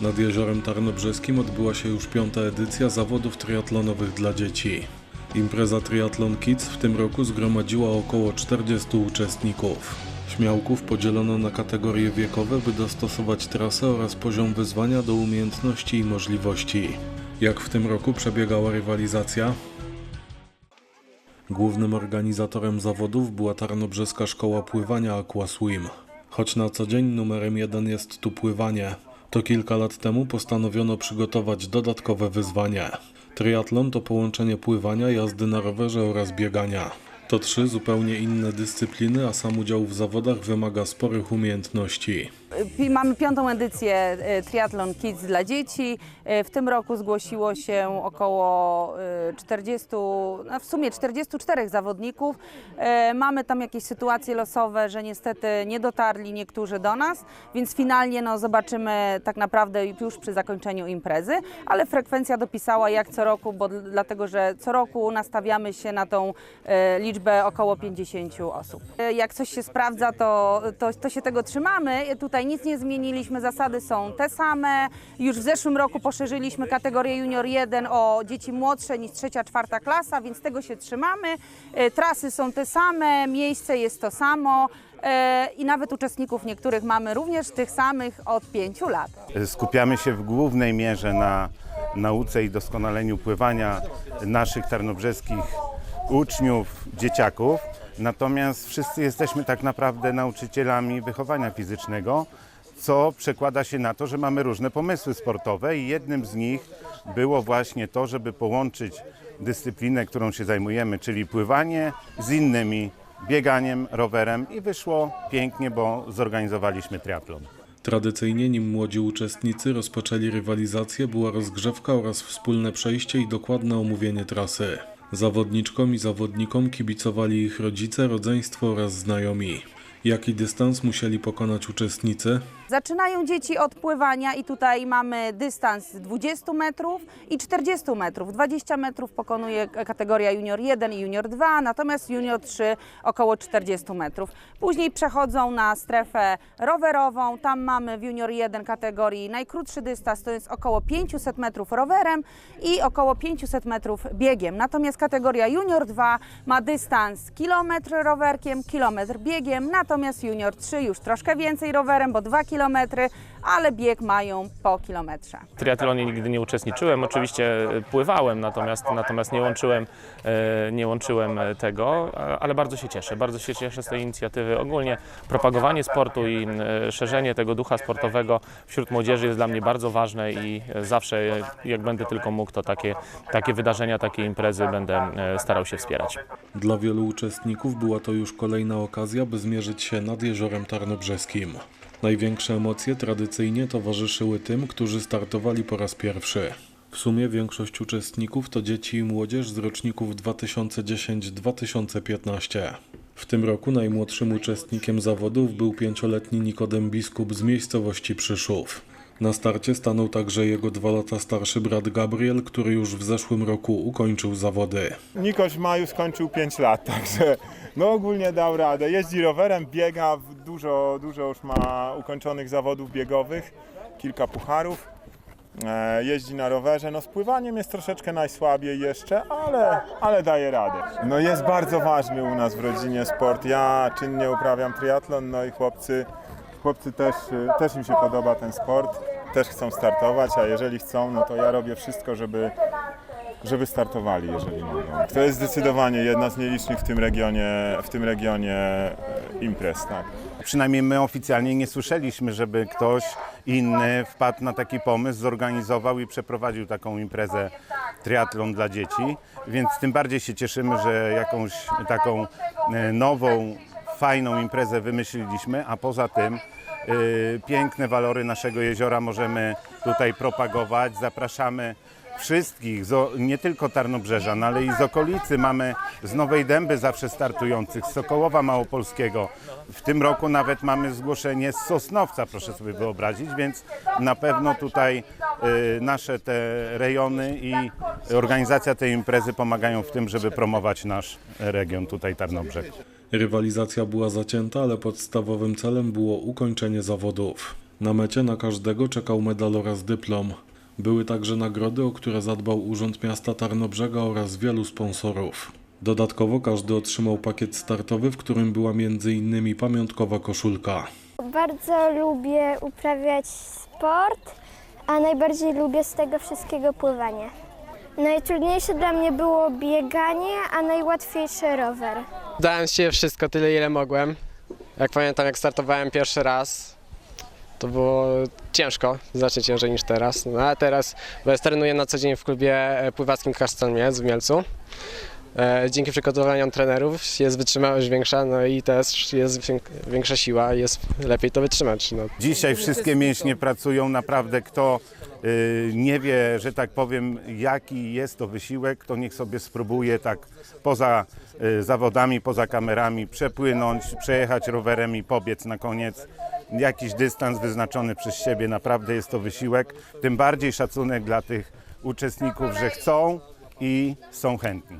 Nad jeziorem Tarnobrzeskim odbyła się już piąta edycja zawodów triatlonowych dla dzieci. Impreza Triathlon Kids w tym roku zgromadziła około 40 uczestników. Śmiałków podzielono na kategorie wiekowe, by dostosować trasę oraz poziom wyzwania do umiejętności i możliwości. Jak w tym roku przebiegała rywalizacja? Głównym organizatorem zawodów była Tarnobrzeska Szkoła Pływania Aquaswim. Choć na co dzień numerem jeden jest tu pływanie, to kilka lat temu postanowiono przygotować dodatkowe wyzwanie. Triatlon to połączenie pływania, jazdy na rowerze oraz biegania. To trzy zupełnie inne dyscypliny, a sam udział w zawodach wymaga sporych umiejętności. Mamy piątą edycję e, Triathlon Kids dla dzieci. E, W tym roku zgłosiło się około e, 40, no w sumie 44 zawodników. E, Mamy tam jakieś sytuacje losowe, że niestety nie dotarli niektórzy do nas, więc finalnie no, zobaczymy tak naprawdę już przy zakończeniu imprezy, ale frekwencja dopisała jak co roku, bo dl- dlatego, że co roku nastawiamy się na tą e, liczbę około 50 osób. E, Jak coś się sprawdza, to, to, to się tego trzymamy. Tutaj nic nie zmieniliśmy, zasady są te same. Już w zeszłym roku poszerzyliśmy kategorię junior 1 o dzieci młodsze niż trzecia, czwarta klasa, więc tego się trzymamy. E, Trasy są te same, miejsce jest to samo. e, I nawet uczestników niektórych mamy również tych samych od pięciu lat. Skupiamy się w głównej mierze na nauce i doskonaleniu pływania naszych tarnobrzeskich uczniów, dzieciaków. Natomiast wszyscy jesteśmy tak naprawdę nauczycielami wychowania fizycznego, co przekłada się na to, że mamy różne pomysły sportowe i jednym z nich było właśnie to, żeby połączyć dyscyplinę, którą się zajmujemy, czyli pływanie z innymi, bieganiem, rowerem i wyszło pięknie, bo zorganizowaliśmy triatlon. Tradycyjnie, nim młodzi uczestnicy rozpoczęli rywalizację, była rozgrzewka oraz wspólne przejście i dokładne omówienie trasy. Zawodniczkom i zawodnikom kibicowali ich rodzice, rodzeństwo oraz znajomi. Jaki dystans musieli pokonać uczestnicy? Zaczynają dzieci od pływania i tutaj mamy dystans 20 metrów i 40 metrów. 20 metrów pokonuje kategoria junior 1 i junior 2, natomiast junior 3 około 40 metrów. Później przechodzą na strefę rowerową. Tam mamy w junior 1 kategorii najkrótszy dystans, to jest około 500 metrów rowerem i około 500 metrów biegiem. Natomiast kategoria junior 2 ma dystans kilometr rowerkiem, kilometr biegiem, natomiast junior 3 już troszkę więcej rowerem, bo 2 km, ale bieg mają po kilometrze. W triatlonie nigdy nie uczestniczyłem, oczywiście e, pływałem, natomiast, natomiast nie, łączyłem, e, nie łączyłem e, tego, ale bardzo się cieszę, bardzo się cieszę z tej inicjatywy. Ogólnie propagowanie sportu i szerzenie tego ducha sportowego wśród młodzieży jest dla mnie bardzo ważne i zawsze jak będę tylko mógł, to takie, takie wydarzenia, takie imprezy będę starał się wspierać. Dla wielu uczestników była to już kolejna okazja, by zmierzyć się nad jeziorem Tarnobrzeskim. Największe emocje tradycyjnie towarzyszyły tym, którzy startowali po raz pierwszy. W sumie większość uczestników to dzieci i młodzież z roczników 2010-2015. W tym roku najmłodszym uczestnikiem zawodów był pięcioletni Nikodem Biskup z miejscowości Przyszów. Na starcie stanął także jego dwa lata starszy brat Gabriel, który już w zeszłym roku ukończył zawody. Nikoś w maju skończył 5 lat, także no ogólnie dał radę. Jeździ rowerem, biega, dużo, dużo już ma ukończonych zawodów biegowych, kilka pucharów. E, jeździ na rowerze, no z pływaniem jest troszeczkę najsłabiej jeszcze, ale, ale daje radę. No jest bardzo ważny u nas w rodzinie sport. Ja czynnie uprawiam triatlon, no i chłopcy, chłopcy też, y, też im się podoba ten sport, też chcą startować, a jeżeli chcą, no to ja robię wszystko, żeby żeby startowali, jeżeli mogą. To jest zdecydowanie jedna z nielicznych w tym regionie, w tym regionie e, imprez, tak. Przynajmniej my oficjalnie nie słyszeliśmy, żeby ktoś inny wpadł na taki pomysł, zorganizował i przeprowadził taką imprezę triatlon dla dzieci, więc tym bardziej się cieszymy, że jakąś taką e, nową, fajną imprezę wymyśliliśmy, a poza tym e, piękne walory naszego jeziora możemy tutaj propagować. Zapraszamy wszystkich, nie tylko Tarnobrzeżan, ale i z okolicy. Mamy z Nowej Dęby zawsze startujących, z Sokołowa Małopolskiego. W tym roku nawet mamy zgłoszenie z Sosnowca, proszę sobie wyobrazić, więc na pewno tutaj y, nasze te rejony i organizacja tej imprezy pomagają w tym, żeby promować nasz region tutaj Tarnobrzeg. Rywalizacja była zacięta, ale podstawowym celem było ukończenie zawodów. Na mecie na każdego czekał medal oraz dyplom. Były także nagrody, o które zadbał Urząd Miasta Tarnobrzega oraz wielu sponsorów. Dodatkowo każdy otrzymał pakiet startowy, w którym była m.in. pamiątkowa koszulka. Bardzo lubię uprawiać sport, a najbardziej lubię z tego wszystkiego pływanie. Najtrudniejsze dla mnie było bieganie, a najłatwiejszy rower. Dałem siebie wszystko, tyle ile mogłem. Jak pamiętam, jak startowałem pierwszy raz, to było ciężko, znacznie ciężej niż teraz. No a teraz, bo trenuję na co dzień w klubie e, pływackim Kasztan Miec w Mielcu. E, Dzięki przygotowaniom trenerów jest wytrzymałość większa, no i też jest wię- większa siła, jest lepiej to wytrzymać. No. Dzisiaj wszystkie mięśnie pracują, naprawdę kto y, nie wie, że tak powiem, jaki jest to wysiłek, to niech sobie spróbuje tak poza y, zawodami, poza kamerami przepłynąć, przejechać rowerem i pobiec na koniec. Jakiś dystans wyznaczony przez siebie, naprawdę jest to wysiłek. Tym bardziej szacunek dla tych uczestników, że chcą i są chętni.